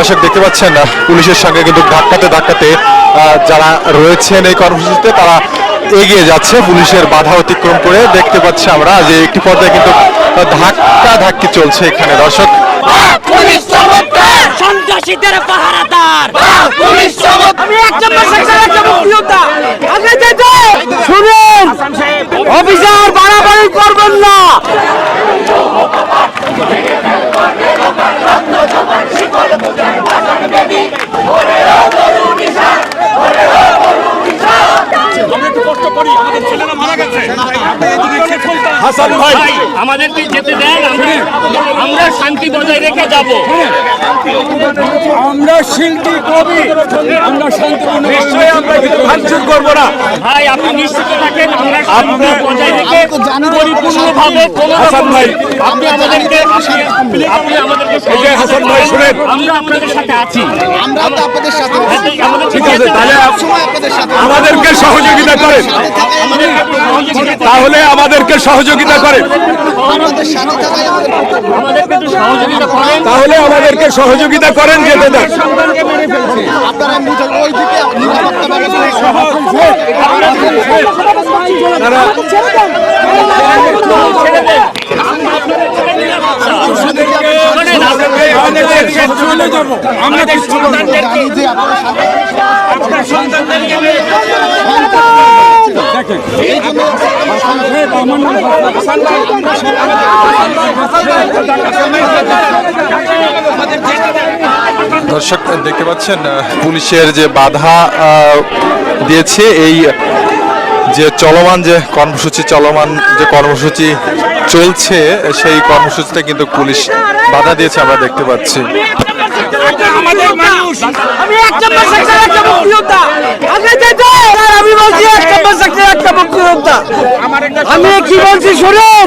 দর্শক দেখতে পাচ্ছেন পুলিশের সঙ্গে কিন্তু ধাক্কাতে ধাক্কাতে যারা রয়েছেন এই কর্মসূচিতে, তারা এগিয়ে যাচ্ছে। পুলিশের বাধা অতিক্রম করে দেখতে পাচ্ছি আমরা যে একটি পর্যায়ে কিন্তু ধাক্কা ধাক্কি চলছে এখানে। দর্শক সন্ত্রাসীদের পাহারাদার! পুলিশ চমৎকার! আমি একজন মুক্তিযোদ্ধা আগে যেতে শুনুন অফিসার বাড়াবাড়ি করবেন না হাসান ভাই আমাদেরকে যেতে দেন আমরা আমরা শান্তি বজায় রেখে যাব। আমরা শিল্পী কবি। আমরা শান্তিপূর্ণ নিশ্চয়ই আমরা ভাঙচুর করব না। ভাই আপনি নিশ্চিত থাকেন আমরা শান্তি বজায় রেখে পরিপূর্ণভাবে কোনো হাসান ভাই। আপনি আমাদেরকে আপনি আমাদেরকে হাসান ভাই শুনেন। আমরা আপনাদের সাথে আছি। আমরা তো আপনাদের সাথে আমাদের ঠিক আছে তাহলে আপনাদের সাথে আমাদেরকে সহযোগিতা করেন। তাহলে আমাদেরকে সহযোগিতা করেন তাহলে আমাদেরকে সহযোগিতা করেন যেতে দেন আমরা সন্তানদেরকে দর্শক দেখতে পাচ্ছেন পুলিশের যে বাধা দিয়েছে এই যে চলমান যে কর্মসূচি চলমান যে কর্মসূচি চলছে সেই কর্মসূচিতে কিন্তু পুলিশ বাধা দিয়েছে আমরা দেখতে পাচ্ছি আমাদের মানুষ আমি একজন সেক্টর একজন মুক্তিযোদ্ধা আগে যেতে আর আমি বলছি একজন সেক্টর একটা মুক্তিযোদ্ধা আমি কি বলছি শুনুন।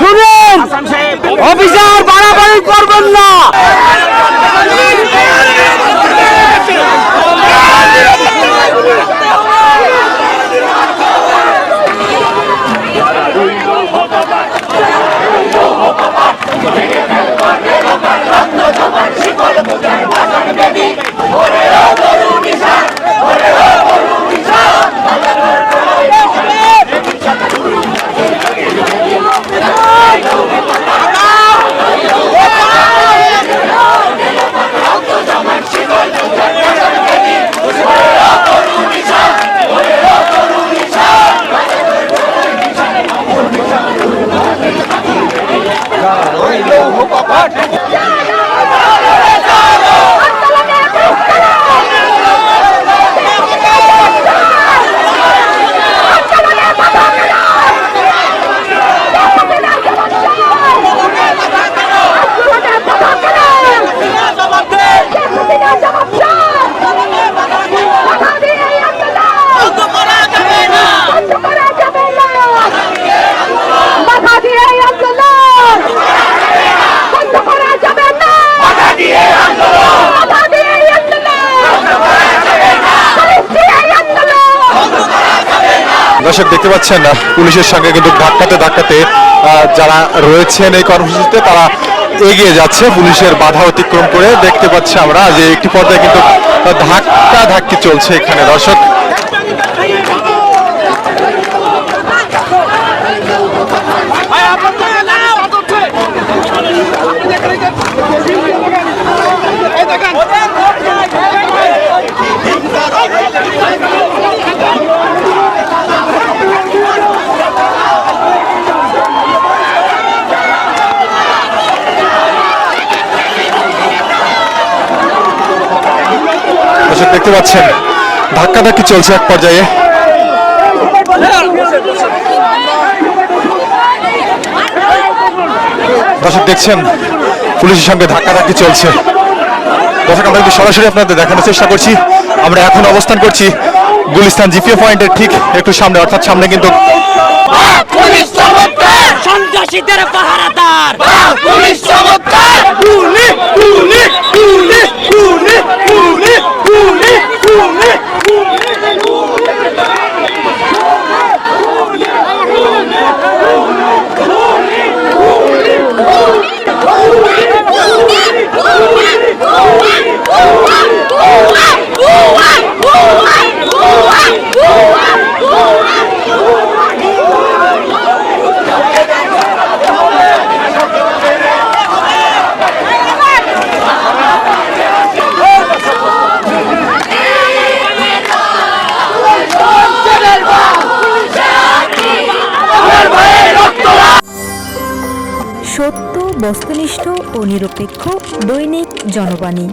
শুনুন। অফিসার ওই লৌহ কপাট দর্শক দেখতে পাচ্ছেন পুলিশের সঙ্গে কিন্তু ধাক্কাতে ধাক্কাতে যারা রয়েছেন এই কর্মসূচিতে, তারা এগিয়ে যাচ্ছে। পুলিশের বাধা অতিক্রম করে দেখতে পাচ্ছি আমরা যে একটি পর্যায়ে কিন্তু ধাক্কা ধাক্কি চলছে এখানে। দর্শক দেখতে পাচ্ছেন ধাক্কা ধাক্কি চলছে এক পর্যায়ে। দর্শক দেখছেন, পুলিশের সঙ্গে ধাক্কা ধাক্কি চলছে। দর্শক, আমরা একটু সরাসরি আপনাদের দেখানোর চেষ্টা করছি। আমরা এখন অবস্থান করছি গুলিস্তান জিপিএ পয়েন্টের ঠিক একটু সামনে, অর্থাৎ সামনে কিন্তু বস্তুনিষ্ঠ ও নিরপেক্ষ দৈনিক জনবাণী।